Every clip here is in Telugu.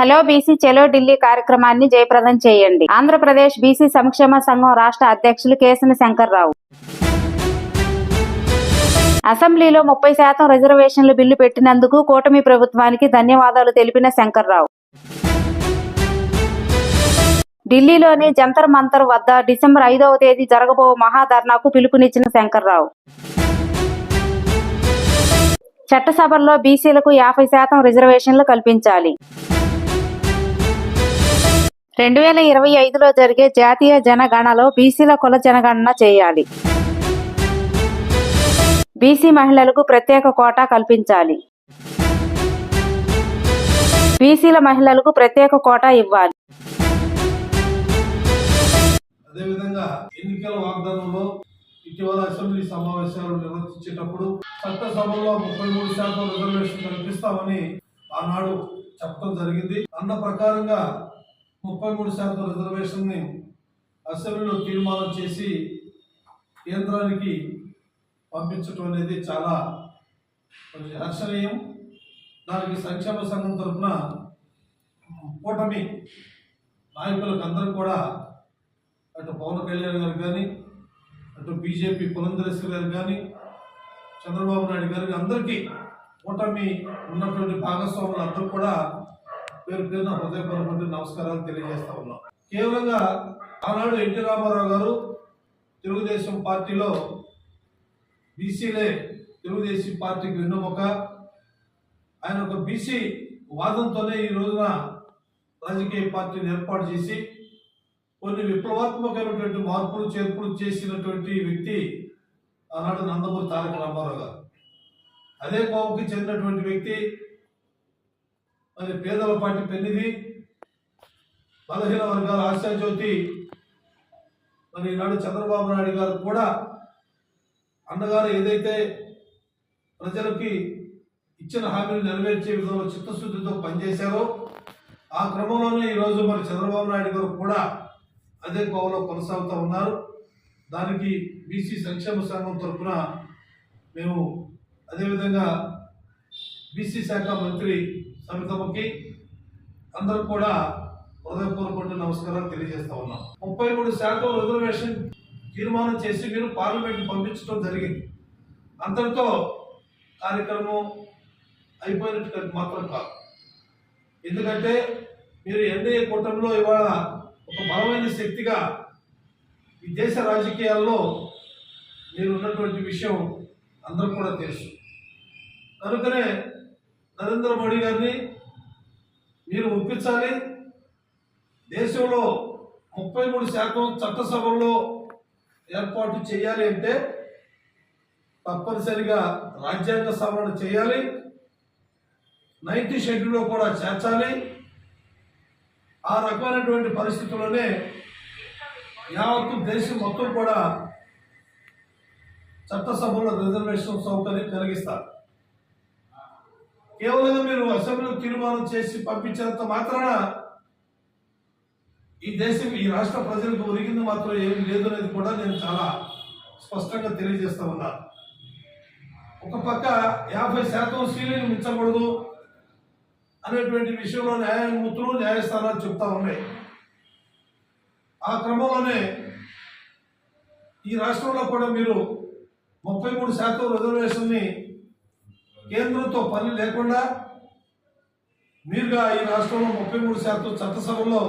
హలో బీసీ చెలో ఢిల్లీ కార్యక్రమాన్ని జయప్రదం చేయండి. ఆంధ్రప్రదేశ్ బీసీ సంక్షేమ సంఘం రాష్ట్ర అధ్యక్షులు కేసన శంకర్రావు. అసెంబ్లీలో ముప్పై శాతం రిజర్వేషన్లు బిల్లు పెట్టినందుకు కూటమి ప్రభుత్వానికి ధన్యవాదాలు తెలిపిన శంకర్రావు. ఢిల్లీలోని జంతర్ మంతర్ వద్ద డిసెంబర్ ఐదవ తేదీ జరగబో మహాధర్నాకు పిలుపునిచ్చిన శంకర్రావు. చట్టసభల్లో బీసీలకు యాభై శాతం రిజర్వేషన్లు కల్పించాలి. రెండు వేల ఇరవై ఐదులో జరిగే జాతీయ జనగణలో బీసీల కుల జనగణన చేయాలి. బీసీ మహిళలకు ప్రత్యేక కోటా కల్పించాలి. బీసీల మహిళలకు ప్రత్యేక కోటా ఇవ్వాలి. అదేవిధంగా ఎన్నికల వాగ్దానంలో ఇటీవల అసెంబ్లీ సమావేశాలు నిర్వహించేటప్పుడు చట్టసభలో ముప్పై మూడు శాతం రిజర్వేషన్ కల్పిస్తామని ఆనాడు చెప్పడం జరిగింది. అన్న ప్రకారంగా ముప్పై మూడు శాతం రిజర్వేషన్ని అసెంబ్లీలో తీర్మానం చేసి కేంద్రానికి పంపించడం అనేది చాలా కొంచెం హర్షణీయం. దానికి సంక్షేమ సంఘం తరఫున కూటమి నాయకులకు అందరూ కూడా అటు పవన్ కళ్యాణ్ గారు కానీ అటు బీజేపీ పురంధరేశ్వరి గారు కానీ చంద్రబాబు నాయుడు గారికి అందరికీ కూటమి ఉన్నటువంటి భాగస్వాములు అందరూ కూడా పేరు పేరున హృదయపూర్వక నమస్కారాలు తెలియజేస్తా ఉన్నాం. కేవలంగా ఆనాడు ఎన్టీ రామారావు గారు తెలుగుదేశం పార్టీలో బీసీలే తెలుగుదేశం పార్టీకి వెన్నుముక. ఆయన ఒక బీసీ వాదంతోనే ఈ రోజున రాజకీయ పార్టీని ఏర్పాటు చేసి కొన్ని విప్లవాత్మకమైనటువంటి మార్పులు చేర్పులు చేసినటువంటి వ్యక్తి ఆనాడు నందమూరి తారక రామారావు గారు. అదే కోవకి చెందినటువంటి వ్యక్తి మరి పేదల పార్టీ పెన్నిది బలహీన వర్గాల ఆశాజ్యోతి మరి ఈనాడు చంద్రబాబు నాయుడు గారు కూడా అన్నగారు ఏదైతే ప్రజలకి ఇచ్చిన హామీలు నెరవేర్చే విధంలో చిత్తశుద్ధితో పనిచేశారో ఆ క్రమంలోనే ఈరోజు మరి చంద్రబాబు నాయుడు గారు కూడా అదే కోవలో కొనసాగుతూ ఉన్నారు. దానికి బీసీ సంక్షేమ సంఘం తరఫున మేము అదేవిధంగా బీసీ శాఖ మంత్రి సమితమ్మకి అందరూ కూడా హృదయపూర్వక నమస్కారాలు తెలియజేస్తా ఉన్నాం. ముప్పై మూడు శాతం రిజర్వేషన్ తీర్మానం చేసి మీరు పార్లమెంట్ పంపించడం జరిగింది. అంతటితో కార్యక్రమం అయిపోయినట్టు మాత్రం కాదు. ఎందుకంటే మీరు ఎన్డీఏ కూటమిలో ఇవాళ ఒక బలమైన శక్తిగా ఈ దేశ రాజకీయాల్లో మీరు ఉన్నటువంటి విషయం అందరూ కూడా తెలుసు. కనుకనే నరేంద్ర మోడీ గారిని మీరు ఒప్పించాలి. దేశంలో ముప్పై మూడు శాతం చట్టసభల్లో ఏర్పాటు చేయాలి అంటే తప్పనిసరిగా రాజ్యాంగ సవరణ చేయాలి. నైన్టీ షెడ్యూల్లో కూడా చేర్చాలి. ఆ రకమైనటువంటి పరిస్థితుల్లోనే యావత్తు దేశం మొత్తం కూడా చట్టసభలో రిజర్వేషన్ సౌకర్యం కలిగిస్తారు. కేవలం మీరు అసెంబ్లీలో తీర్మానం చేసి పంపించినంత మాత్రాన ఈ దేశం ఈ రాష్ట్ర ప్రజలకు ఒరిగింది మాత్రం ఏమి లేదు అనేది కూడా నేను చాలా స్పష్టంగా తెలియజేస్తా ఉన్నా. ఒక పక్క యాభై శాతం సీలింగ్ మించకూడదు అనేటువంటి విషయంలో న్యాయమూర్తులు న్యాయస్థానాలు చెప్తా ఉన్నాయి. ఆ క్రమంలోనే ఈ రాష్ట్రంలో కూడా మీరు ముప్పై మూడు శాతం రిజర్వేషన్ని కేంద్రంతో పని లేకుండా మీరుగా ఈ రాష్ట్రంలో ముప్పై మూడు శాతం చట్టసభలో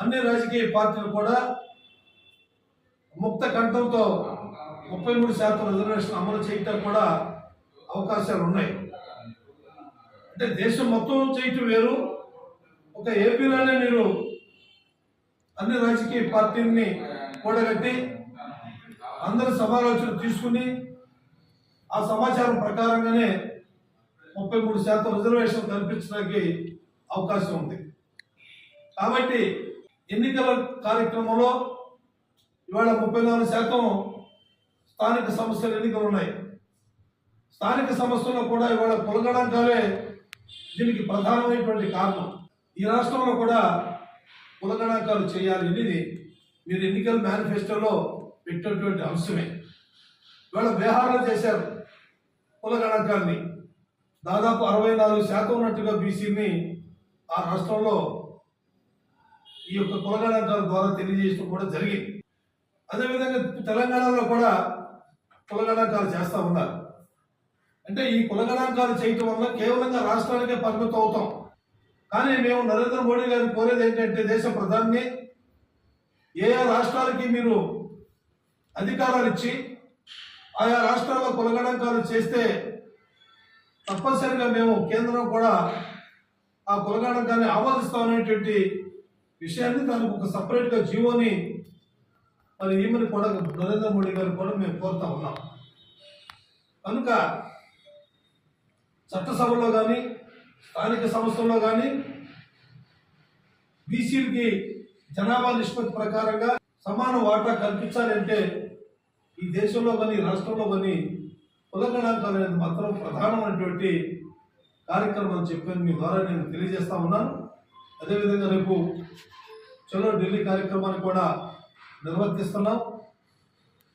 అన్ని రాజకీయ పార్టీలు కూడా ముక్త కంఠంతో ముప్పై మూడు శాతం రిజర్వేషన్ అమలు చేయటం కూడా అవకాశాలు ఉన్నాయి. అంటే దేశం మొత్తం చేయటం వేరు. ఒక ఏపీలోనే మీరు అన్ని రాజకీయ పార్టీలని కూడగట్టి అందరి సమాలోచన తీసుకుని ఆ సమాచారం ప్రకారంగానే ముప్పై మూడు శాతం రిజర్వేషన్ కల్పించడానికి అవకాశం ఉంది. కాబట్టి ఎన్నికల కార్యక్రమంలో ఇవాళ ముప్పై నాలుగు శాతం స్థానిక సంస్థల ఎన్నికలు ఉన్నాయి. స్థానిక సంస్థల్లో కూడా ఇవాళ కులగణాంకాలే దీనికి ప్రధానమైనటువంటి కారణం. ఈ రాష్ట్రంలో కూడా పులగణాంకాలు చేయాలి అనేది మీరు ఎన్నికల మేనిఫెస్టోలో పెట్టినటువంటి అంశమే. ఇవాళ బీహార్లో చేశారు. కుల కులగణాంకాన్ని దాదాపు అరవై నాలుగు శాతం ఉన్నట్టుగా బీసీని ఆ రాష్ట్రంలో ఈ యొక్క కులగణాంకాల ద్వారా తెలియజేయడం కూడా జరిగింది. అదేవిధంగా తెలంగాణలో కూడా కులగణాంకాలు చేస్తూ ఉన్నారు. అంటే ఈ కులగణాంకాలు చేయటం వల్ల కేవలంగా రాష్ట్రానికే పరిమితం అవుతాం. కానీ మేము నరేంద్ర మోడీ గారిని కోరేది ఏంటంటే దేశ ప్రధాని ఏ ఏ రాష్ట్రాలకి మీరు అధికారాలు ఇచ్చి ఆయా రాష్ట్రాల్లో కులగణాంకాలు చేస్తే తప్పనిసరిగా మేము కేంద్రం కూడా ఆ కులగణాంకాన్ని ఆమోదిస్తామనేటువంటి విషయాన్ని దానికి ఒక సపరేట్గా జీవోని మరి ఈమెను కూడా నరేంద్ర మోడీ గారు కూడా మేము కోరుతా ఉన్నాం. కనుక చట్టసభలో కానీ స్థానిక సంస్థల్లో కానీ బీసీలకి జనాభా నిష్పత్తి ప్రకారంగా సమాన వాటా కల్పించాలంటే ఈ దేశంలో కానీ రాష్ట్రంలో కానీ కులగణాంకాలు అనేది మాత్రం ప్రధానమైనటువంటి కార్యక్రమం చెప్పాను మీ ద్వారా నేను తెలియజేస్తా ఉన్నాను. అదేవిధంగా రేపు చలో ఢిల్లీ కార్యక్రమాన్ని కూడా నిర్వర్తిస్తున్నాం.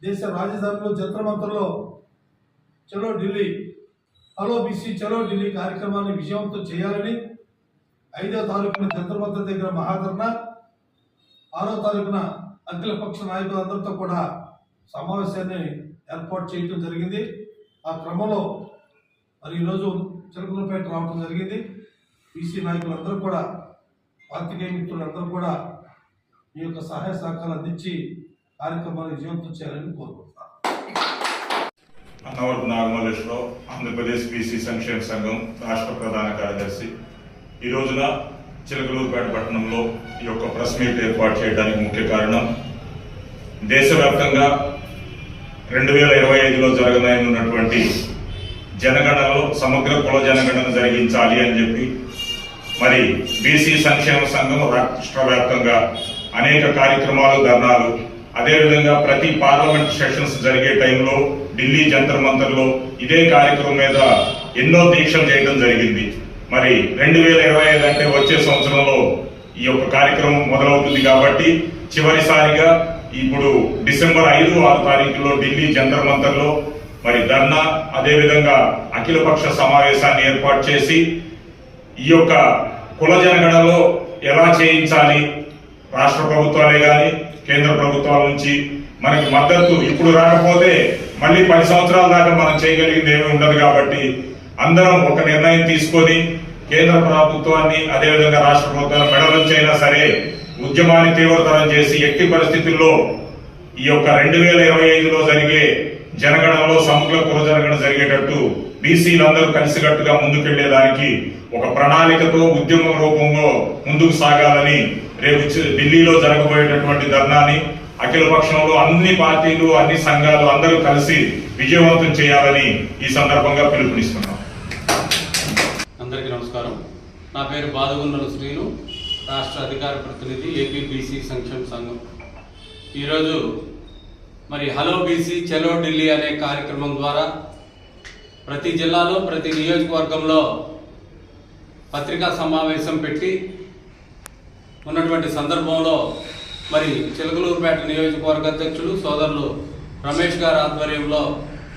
దేశ రాజధానిలో జంతర్ చలో ఢిల్లీ హలో బీసీ చలో ఢిల్లీ కార్యక్రమాన్ని విజయవంతం చేయాలని ఐదో తారీఖున జంత్రమంత్ర దగ్గర మహాధరణ ఆరో తారీఖున అఖిలపక్ష నాయకులందరితో కూడా సమావేశాన్ని ఏర్పాటు చేయడం జరిగింది. ఆ క్రమంలో మరి ఈరోజు చిలకలపేట రావడం జరిగింది. బీసీ నాయకులందరూ కూడా పాత్రికేయ మిత్రులందరూ కూడా ఈ యొక్క సహాయ సహకారాలు అందించి కార్యక్రమాన్ని విజయవంతం చేయాలని కోరుకుంటున్నాను. అన్నవరపు నాగమల్లేశ్వరరావు ఆంధ్రప్రదేశ్ బీసీ సంక్షేమ సంఘం రాష్ట్ర ప్రధాన కార్యదర్శి. ఈ రోజున చిలకలూరుపేట పట్టణంలో ఈ యొక్క ప్రెస్ మీట్ ఏర్పాటు చేయడానికి ముఖ్య కారణం దేశవ్యాప్తంగా రెండు వేల ఇరవై ఐదులో జరగనున్నటువంటి జనగణనలో సమగ్ర కుల జనగణన జరిగించాలి అని చెప్పి మరి బీసీ సంక్షేమ సంఘం రాష్ట్ర వ్యాప్తంగా అనేక కార్యక్రమాలు ధర్నాలు అదేవిధంగా ప్రతి పార్లమెంట్ సెషన్స్ జరిగే టైంలో ఢిల్లీ జంతర్ మంతర్లో ఇదే కార్యక్రమం మీద ఎన్నో దీక్షలు చేయడం జరిగింది. మరి రెండు వేల ఇరవై ఐదు అంటే వచ్చే సంవత్సరంలో ఈ యొక్క కార్యక్రమం మొదలవుతుంది కాబట్టి చివరిసారిగా ఇప్పుడు డిసెంబర్ ఐదు ఆరు తారీఖులో ఢిల్లీ జంతర్ మంతర్లో మరి ధర్నా అదేవిధంగా అఖిలపక్ష సమావేశాన్ని ఏర్పాటు చేసి ఈ యొక్క కుల జనగణలో ఎలా చేయించాలి రాష్ట్ర ప్రభుత్వాలే కానీ కేంద్ర ప్రభుత్వాల నుంచి మనకి మద్దతు ఇప్పుడు రాకపోతే మళ్ళీ పది సంవత్సరాల దాకా మనం చేయగలిగింది ఏమీ ఉండదు కాబట్టి అందరం ఒక నిర్ణయం తీసుకొని కేంద్ర ప్రభుత్వాన్ని అదేవిధంగా రాష్ట్ర ప్రభుత్వాన్ని మెడలుంచి సరే ఉద్యమాన్ని తీవ్రతరం చేసి ఎట్టి పరిస్థితుల్లో ఈ యొక్క రెండు వేల ఇరవై ఐదులో జరిగే జనగణనలో సమగ్ర పురజనగణ జరిగేటట్టు బీసీలందరూ కలిసికట్టుగా ముందుకెళ్ళేదానికి ఒక ప్రణాళికతో ఉద్యమం రూపంలో ముందుకు సాగాలని రేపు ఢిల్లీలో జరగబోయేటటువంటి ధర్నాని అఖిల పక్షంలో అన్ని పార్టీలు అన్ని సంఘాలు అందరూ కలిసి విజయవంతం చేయాలని ఈ సందర్భంగా పిలుపునిస్తున్నాం. అందరికీ నమస్కారం. నా పేరు బాదుగున్నల శ్రీను. రాష్ట్ర అధికార ప్రతినిధి ఏపీ బీసీ సంక్షేమ సంఘం. ఈరోజు మరి హలో బీసీ చలో ఢిల్లీ అనే కార్యక్రమం ద్వారా ప్రతి జిల్లాలో ప్రతి నియోజకవర్గంలో పత్రికా సమావేశం పెట్టి ఉన్నటువంటి సందర్భంలో మరి చిలకలూరుపేట నియోజకవర్గ అధ్యక్షులు సోదరులు రమేష్ గారి ఆధ్వర్యంలో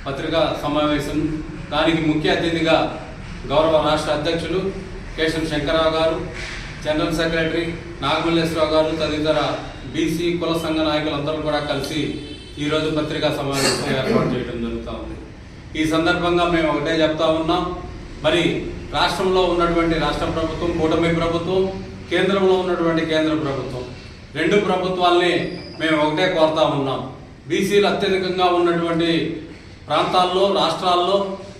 పత్రికా సమావేశం. దానికి ముఖ్య అతిథిగా గౌరవ రాష్ట్ర అధ్యక్షులు కేశవ శంకరరావు గారు జనరల్ సెక్రటరీ నాగమల్లేశ్వరరావు గారు తదితర బీసీ కుల సంఘ నాయకులందరూ కూడా కలిసి ఈరోజు పత్రికా సమావేశం ఏర్పాటు చేయడం జరుగుతూ ఉంది. ఈ సందర్భంగా మేము ఒకటే చెప్తా ఉన్నాం. మరి రాష్ట్రంలో ఉన్నటువంటి రాష్ట్ర ప్రభుత్వం కూటమి ప్రభుత్వం కేంద్రంలో ఉన్నటువంటి కేంద్ర ప్రభుత్వం రెండు ప్రభుత్వాల్ని మేము ఒకటే కోరుతా ఉన్నాం. బీసీలు అత్యధికంగా ఉన్నటువంటి ప్రాంతాల్లో రాష్ట్రాల్లో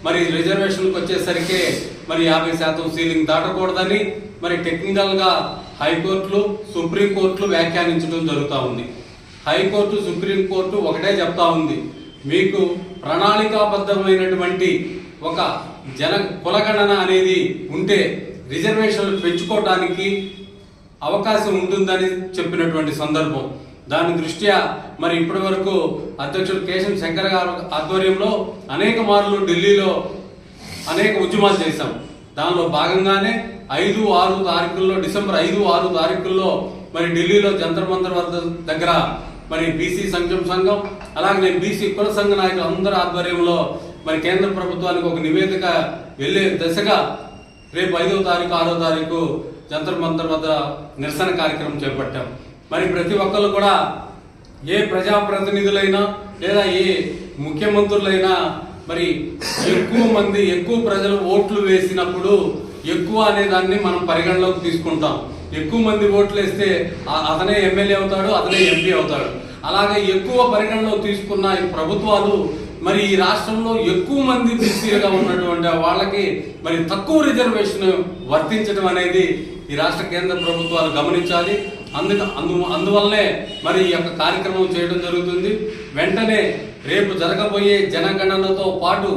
మరి రిజర్వేషన్కి వచ్చేసరికి మరి యాభై శాతం సీలింగ్ దాటకూడదని మరి టెక్నికల్గా హైకోర్టులు సుప్రీంకోర్టులు వ్యాఖ్యానించడం జరుగుతూ ఉంది. హైకోర్టు సుప్రీంకోర్టు ఒకటే చెప్తా ఉంది. మీకు ప్రణాళికాబద్ధమైనటువంటి ఒక జన కులగణన అనేది ఉంటే రిజర్వేషన్లు పెంచుకోవడానికి అవకాశం ఉంటుందని చెప్పినటువంటి సందర్భం. దాని దృష్ట్యా మరి ఇప్పటి వరకు అధ్యక్షుడు కేశం శంకర్ గారు ఆధ్వర్యంలో అనేక మార్లు ఢిల్లీలో అనేక ఉద్యమాలు చేశాం. దానిలో భాగంగానే ఐదు ఆరు తారీఖుల్లో డిసెంబర్ ఐదు ఆరు తారీఖుల్లో మరి ఢిల్లీలో జంతర్ మంతర్ వద్ద దగ్గర మరి బీసీ సంక్షేమ సంఘం అలాగే బీసీ కుల సంఘ నాయకులు అందరి ఆధ్వర్యంలో మరి కేంద్ర ప్రభుత్వానికి ఒక నివేదిక వెళ్ళే దశగా రేపు ఐదో తారీఖు ఆరో తారీఖు జంతర్ మంతర్ వద్ద నిరసన కార్యక్రమం చేపట్టాం. మరి ప్రతి ఒక్కరు కూడా ఏ ప్రజాప్రతినిధులైనా లేదా ఏ ముఖ్యమంత్రులైనా మరి ఎక్కువ మంది ఎక్కువ ప్రజలు ఓట్లు వేసినప్పుడు ఎక్కువ అనే దాన్ని మనం పరిగణలోకి తీసుకుంటాం. ఎక్కువ మంది ఓట్లు వేస్తే అతనే ఎమ్మెల్యే అవుతాడు అతనే ఎంపీ అవుతాడు. అలాగే ఎక్కువ పరిగణలో తీసుకున్న ఈ ప్రభుత్వాలు మరి ఈ రాష్ట్రంలో ఎక్కువ మంది బీసీలుగా ఉన్నటువంటి వాళ్ళకి మరి తక్కువ రిజర్వేషన్ వర్తించడం అనేది ఈ రాష్ట్ర కేంద్ర ప్రభుత్వాలు గమనించాలి. అందుకు అందు అందువల్లే మరి ఈ యొక్క కార్యక్రమం చేయడం జరుగుతుంది. వెంటనే రేపు జరగబోయే జనగణనతో పాటు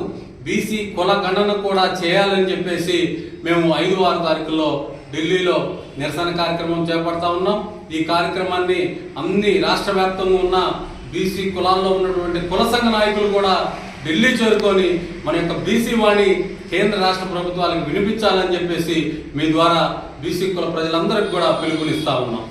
బీసీ కుల గణన కూడా చేయాలని చెప్పేసి మేము ఐదు ఆరు తారీఖుల్లో ఢిల్లీలో నిరసన కార్యక్రమం చేపడతా ఉన్నాం. ఈ కార్యక్రమాన్ని అన్ని రాష్ట్ర వ్యాప్తంగా ఉన్న బీసీ కులాల్లో ఉన్నటువంటి కుల సంఘ నాయకులు కూడా ఢిల్లీ చేరుకొని మన యొక్క బీసీ వాణి కేంద్ర రాష్ట్ర ప్రభుత్వాలకు వినిపించాలని చెప్పేసి మీ ద్వారా బీసీ కుల ప్రజలందరికీ కూడా పిలుపునిస్తా ఉన్నాం.